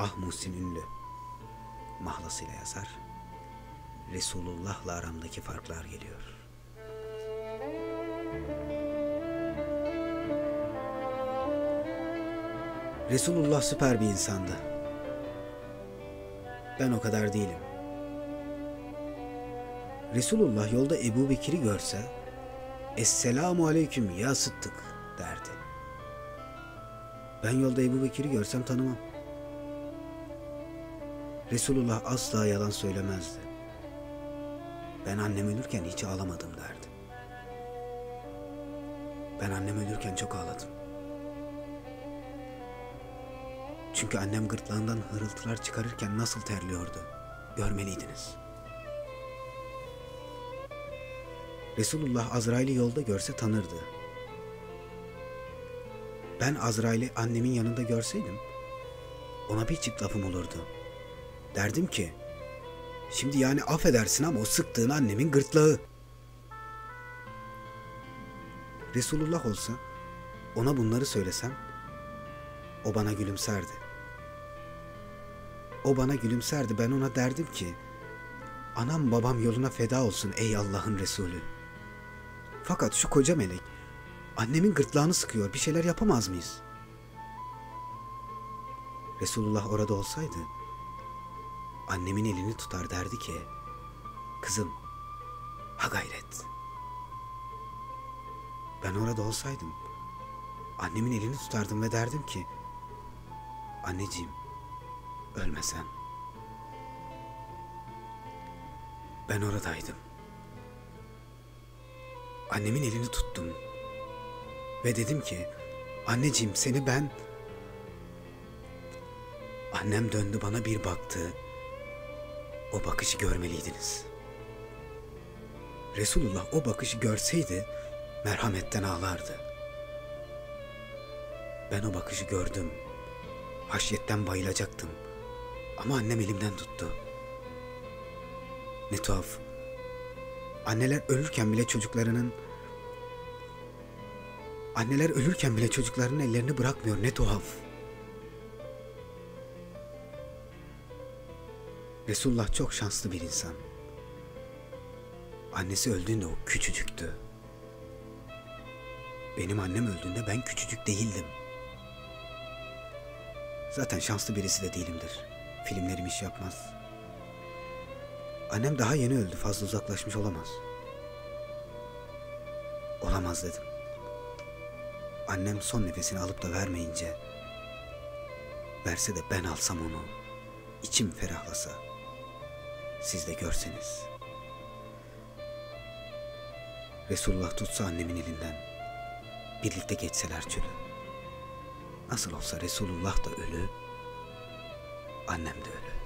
Ah Muhsin Ünlü mahlasıyla yazar. Resulullah'la aramdaki farklar geliyor. Resulullah süper bir insandı. Ben o kadar değilim. Resulullah yolda Ebu Bekir'i görse Esselamu Aleyküm ya Sıddık derdi. Ben yolda Ebu Bekir'i görsem tanımam. Resulullah asla yalan söylemezdi. Ben annem ölürken hiç ağlamadım derdi. Ben annem ölürken çok ağladım. Çünkü annem gırtlağından hırıltılar çıkarırken nasıl terliyordu. Görmeliydiniz. Resulullah Azrail'i yolda görse tanırdı. Ben Azrail'i annemin yanında görseydim ona bir çift lafım olurdu. Derdim ki şimdi yani affedersin ama o sıktığın annemin gırtlağı. Resulullah olsa ona bunları söylesem o bana gülümserdi. O bana gülümserdi ben ona derdim ki anam babam yoluna feda olsun ey Allah'ın Resulü. Fakat şu koca melek annemin gırtlağını sıkıyor bir şeyler yapamaz mıyız? Resulullah orada olsaydı annemin elini tutar derdi ki kızım ha gayret. Ben orada olsaydım annemin elini tutardım ve derdim ki anneciğim ölmesen. Ben oradaydım. Annemin elini tuttum ve dedim ki anneciğim seni ben Annem döndü bana bir baktı. O bakışı görmeliydiniz. Resulullah o bakışı görseydi merhametten ağlardı. Ben o bakışı gördüm. Haşyetten bayılacaktım. Ama annem elimden tuttu. Ne tuhaf. Anneler ölürken bile çocuklarının Anneler ölürken bile çocuklarının ellerini bırakmıyor. Ne tuhaf. Resulullah çok şanslı bir insan. Annesi öldüğünde o küçücüktü. Benim annem öldüğünde ben küçücük değildim. Zaten şanslı birisi de değilimdir. Filmlerim iş yapmaz. Annem daha yeni öldü. Fazla uzaklaşmış olamaz. Olamaz dedim. Annem son nefesini alıp da vermeyince verse de ben alsam onu içim ferahlasa siz de görseniz. Resulullah tutsa annemin elinden birlikte geçseler çölü. Nasıl olsa Resulullah da ölü, annem de ölü.